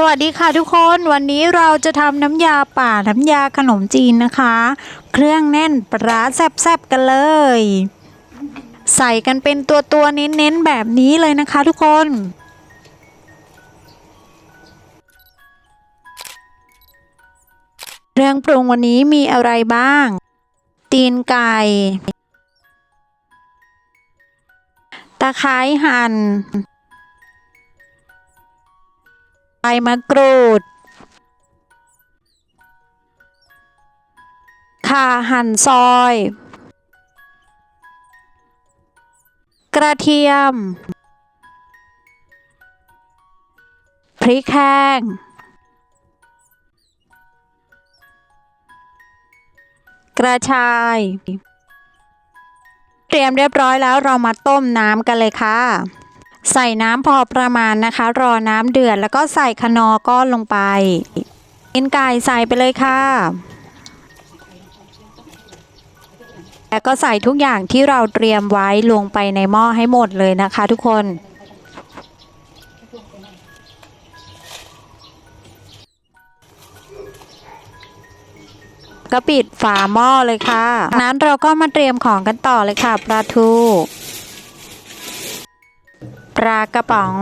สวัสดีค่ะทุกคนวันนี้เราจะทำน้ำยาป่าน้ำยาขนมจีนนะคะ เครื่องแน่นปลาแซบๆกันเลย ใส่กันเป็นตัวตัวเน้นๆแบบนี้เลยนะคะทุกคนเครื่องปรุงวันนี้มีอะไรบ้าง ตีนไก่ ตะไคร้หั่น บมะกรูดข่าหั่นซอย กระเทียม พริกแห้ง กระชาย เตรียมเรียบร้อยแล้วเรามาต้มน้ำกันเลยค่ะ ใส่น้ำพอประมาณนะคะ รอน้ำเดือดแล้วก็ใส่คนอก้อนลงไปเอ็นไก่ใส่ไปเลยค่ะแล้วก็ใส่ทุกอย่างที่เราเตรียมไว้ลงไปในหม้อให้หมดเลยนะคะ ทุกคน ก็ปิดฝาหม้อเลยค่ะจากนั้นเราก็มาเตรียมของกันต่อเลยค่ะปลาทู ปลากระป๋อง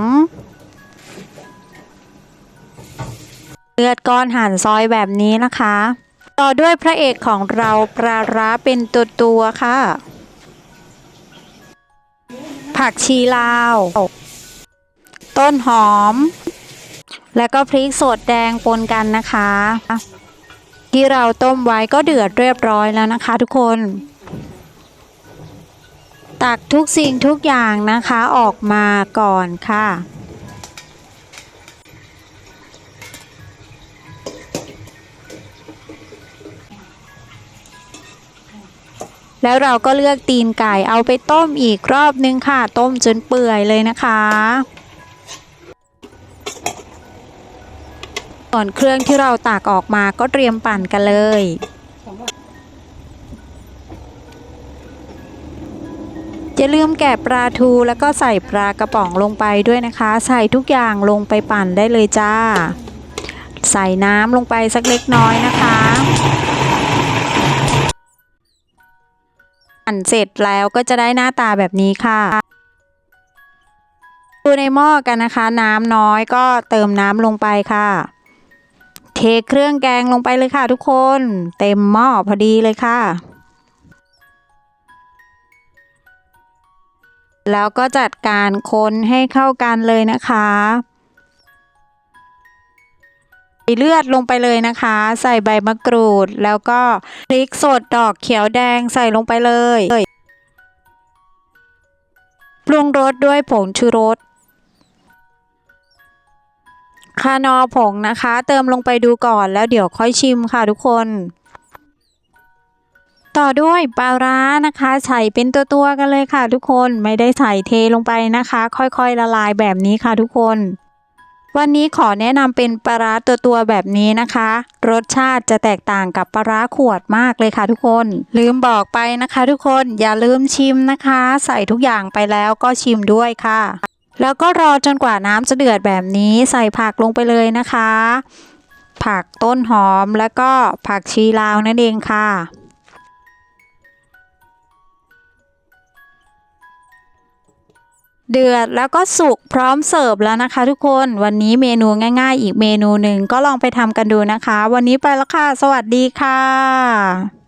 เลือดก้อนหั่นซอยแบบนี้นะคะ ต่อด้วยพระเอกของเราปลาร้าเป็นตัวตัวค่ะ ผักชีลาว ต้นหอม แล้วก็พริกสดแดงปนกันนะคะ ที่เราต้มไว้ก็เดือดเรียบร้อยแล้วนะคะทุกคน ตักทุกสิ่งทุกอย่างนะคะออกมาก่อนค่ะ แล้วเราก็เลือกตีนไก่เอาไปต้มอีกรอบนึงค่ะ ต้มจนเปื่อยเลยนะคะส่วนเครื่องที่เราตากออกมาก็เตรียมปั่นกันเลย อย่าลืมแกะปลาทูแล้วก็ใส่ปลากระป๋องลงไปด้วยนะคะ ใส่ทุกอย่างลงไปปั่นได้เลยจ้า ใส่น้ำลงไปสักเล็กน้อยนะคะปั่นเสร็จแล้วก็จะได้หน้าตาแบบนี้ค่ะ ดูในหม้อกันนะคะ น้ำน้อยก็เติมน้ำลงไปค่ะ เทเครื่องแกงลงไปเลยค่ะทุกคน เต็มหม้อพอดีเลยค่ะ แล้วก็จัดการคนให้เข้ากันเลยนะคะใส่เลือดลงไปเลยนะคะ ใส่ใบมะกรูด แล้วก็พริกสดดอกเขียวแดงใส่ลงไปเลยปรุงรสด้วยผงชูรสคานอผงนะคะ เติมลงไปดูก่อนแล้วเดี๋ยวค่อยชิมค่ะทุกคน ต่อด้วยปลาร้านะคะใส่เป็นตัวตัวๆกันเลยค่ะ ทุกคนไม่ได้ใส่เทลงไปนะคะ ค่อยๆละลายแบบนี้ค่ะทุกคน วันนี้ขอแนะนำเป็นปลาร้าตัวตัวๆแบบนี้นะคะ รสชาติจะแตกต่างกับปลาร้าขวดมากเลยค่ะทุกคน ลืมบอกไปนะคะ ทุกคนอย่าลืมชิมนะคะ ใส่ทุกอย่างไปแล้วก็ชิมด้วยค่ะ แล้วก็รอจนกว่าน้ำจะเดือดแบบนี้ใส่ผักลงไปเลยนะคะ ผักต้นหอมแล้วก็ผักชีลาวนั่นเองค่ะ เดือดแล้วก็สุกพร้อมเสิร์ฟแล้วนะคะ ทุกคนวันนี้เมนูง่าย ๆ อีกเมนูหนึ่งก็ลองไปทำกันดูนะคะ วันนี้ไปแล้วค่ะ สวัสดีค่ะ